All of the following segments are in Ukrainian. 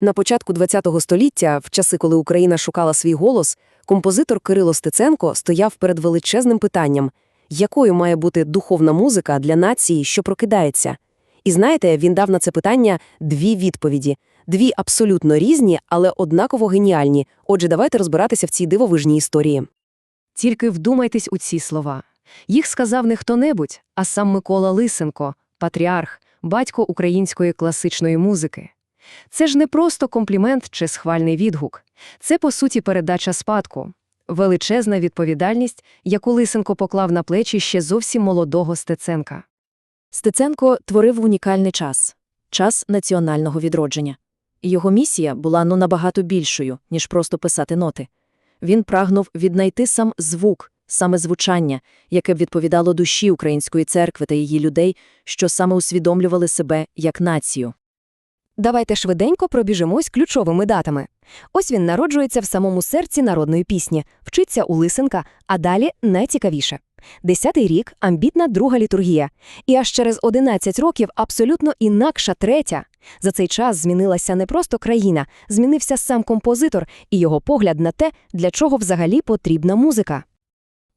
На початку ХХ століття, в часи, коли Україна шукала свій голос, композитор Кирило Стеценко стояв перед величезним питанням, якою має бути духовна музика для нації, що прокидається. І знаєте, він дав на це питання дві відповіді. Дві абсолютно різні, але однаково геніальні. Отже, давайте розбиратися в цій дивовижній історії. Тільки вдумайтесь у ці слова. Їх сказав не хто-небудь, а сам Микола Лисенко, патріарх, батько української класичної музики. Це ж не просто комплімент чи схвальний відгук. Це, по суті, передача спадку. Величезна відповідальність, яку Лисенко поклав на плечі ще зовсім молодого Стеценка. Стеценко творив унікальний час – час національного відродження. Його місія була ну набагато більшою, ніж просто писати ноти. Він прагнув віднайти сам звук, саме звучання, яке б відповідало душі української церкви та її людей, що саме усвідомлювали себе як націю. Давайте швиденько пробіжимось ключовими датами. Ось він народжується в самому серці народної пісні, вчиться у Лисенка, а далі найцікавіше. Десятий рік – амбітна друга літургія. І аж через 11 років абсолютно інакша третя. За цей час змінилася не просто країна, змінився сам композитор і його погляд на те, для чого взагалі потрібна музика.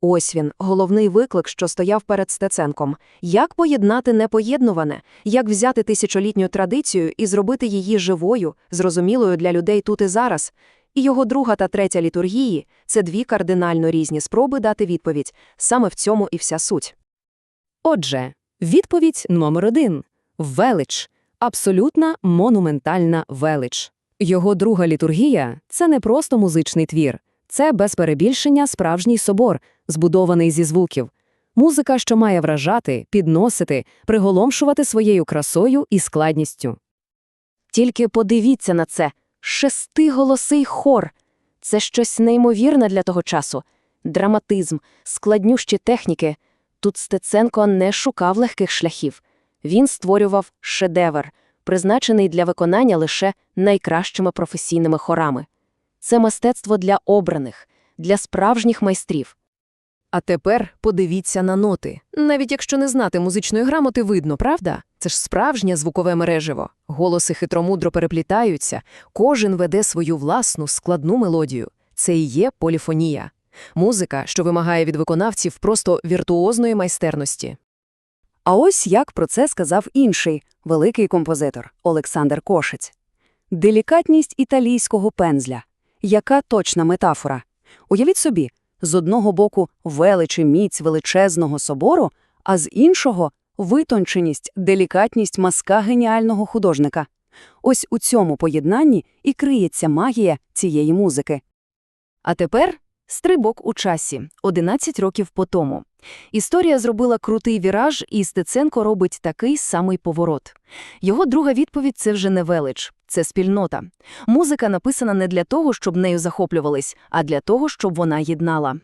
Ось він, головний виклик, що стояв перед Стеценком. Як поєднати непоєднуване? Як взяти тисячолітню традицію і зробити її живою, зрозумілою для людей тут і зараз? І його друга та третя літургії – це дві кардинально різні спроби дати відповідь. Саме в цьому і вся суть. Отже, відповідь номер один – велич. Абсолютна монументальна велич. Його друга літургія – це не просто музичний твір. Це, без перебільшення, справжній собор, збудований зі звуків. Музика, що має вражати, підносити, приголомшувати своєю красою і складністю. Тільки подивіться на це – шестиголосий хор. Це щось неймовірне для того часу. Драматизм, складнющі техніки. Тут Стеценко не шукав легких шляхів. Він створював шедевр, призначений для виконання лише найкращими професійними хорами. Це мистецтво для обраних, для справжніх майстрів. А тепер подивіться на ноти. Навіть якщо не знати музичної грамоти, видно, правда? Це ж справжнє звукове мережево. Голоси хитромудро переплітаються, кожен веде свою власну складну мелодію. Це і є поліфонія. Музика, що вимагає від виконавців просто віртуозної майстерності. А ось як про це сказав інший великий композитор Олександр Кошець. Делікатність італійського пензля. Яка точна метафора? Уявіть собі, з одного боку велич і міць величезного собору, а з іншого – витонченість, делікатність мазка геніального художника. Ось у цьому поєднанні і криється магія цієї музики. А тепер стрибок у часі, 11 років по тому. Історія зробила крутий віраж, і Стеценко робить такий самий поворот. Його друга відповідь – це вже не велич, це спільнота. Музика написана не для того, щоб нею захоплювались, а для того, щоб вона єднала.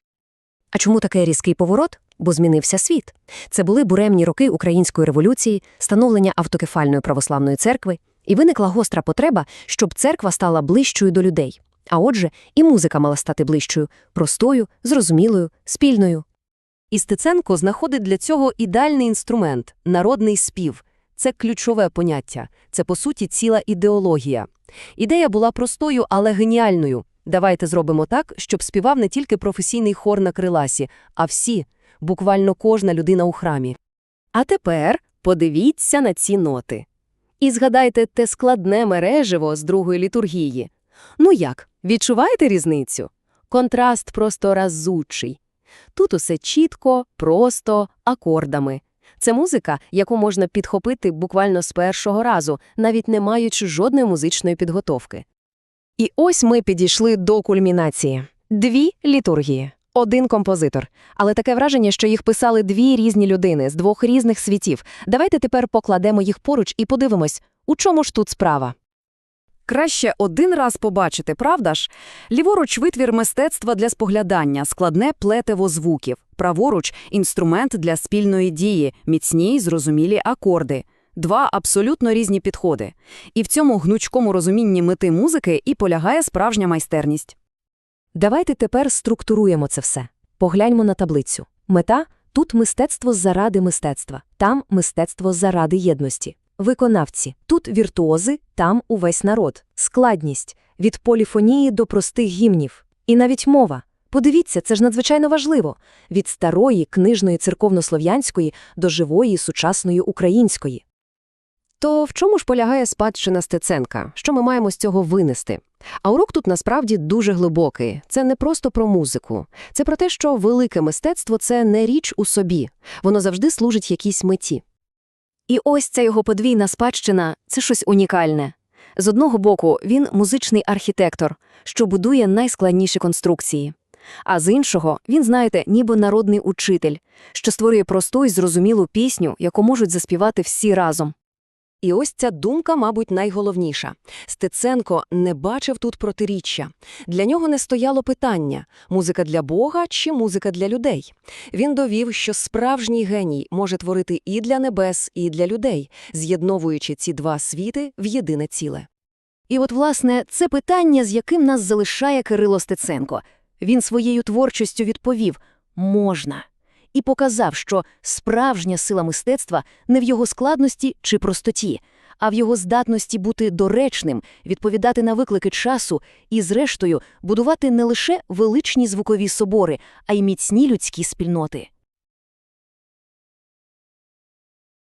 А чому такий різкий поворот? Бо змінився світ. Це були буремні роки української революції, становлення автокефальної православної церкви, і виникла гостра потреба, щоб церква стала ближчою до людей. А отже, і музика мала стати ближчою, простою, зрозумілою, спільною. І Стеценко знаходить для цього ідеальний інструмент – народний спів. Це ключове поняття, це, по суті, ціла ідеологія. Ідея була простою, але геніальною. Давайте зробимо так, щоб співав не тільки професійний хор на криласі, а всі, буквально кожна людина у храмі. А тепер подивіться на ці ноти. І згадайте те складне мереживо з другої літургії. Ну як, відчуваєте різницю? Контраст просто разучий. Тут усе чітко, просто, акордами. Це музика, яку можна підхопити буквально з першого разу, навіть не маючи жодної музичної підготовки. І ось ми підійшли до кульмінації. Дві літургії. Один композитор. Але таке враження, що їх писали дві різні людини з двох різних світів. Давайте тепер покладемо їх поруч і подивимось, у чому ж тут справа. Краще один раз побачити, правда ж? Ліворуч – витвір мистецтва для споглядання, складне плетиво звуків. Праворуч – інструмент для спільної дії, міцні й зрозумілі акорди. Два абсолютно різні підходи. І в цьому гнучкому розумінні мети музики і полягає справжня майстерність. Давайте тепер структуруємо це все. Погляньмо на таблицю. Мета – тут мистецтво заради мистецтва, там мистецтво заради єдності. Виконавці. Тут віртуози, там увесь народ. Складність. Від поліфонії до простих гімнів. І навіть мова. Подивіться, це ж надзвичайно важливо. Від старої, книжної церковнослов'янської до живої, сучасної української. То в чому ж полягає спадщина Стеценка? Що ми маємо з цього винести? А урок тут насправді дуже глибокий. Це не просто про музику. Це про те, що велике мистецтво – це не річ у собі. Воно завжди служить якійсь меті. І ось ця його подвійна спадщина – це щось унікальне. З одного боку, він музичний архітектор, що будує найскладніші конструкції. А з іншого, він, знаєте, ніби народний учитель, що створює просту і зрозумілу пісню, яку можуть заспівати всі разом. І ось ця думка, мабуть, найголовніша. Стеценко не бачив тут протиріччя. Для нього не стояло питання – музика для Бога чи музика для людей. Він довів, що справжній геній може творити і для небес, і для людей, з'єдновуючи ці два світи в єдине ціле. І от, власне, це питання, з яким нас залишає Кирило Стеценко. Він своєю творчістю відповів «можна» і показав, що справжня сила мистецтва не в його складності чи простоті, а в його здатності бути доречним, відповідати на виклики часу і, зрештою, будувати не лише величні звукові собори, а й міцні людські спільноти.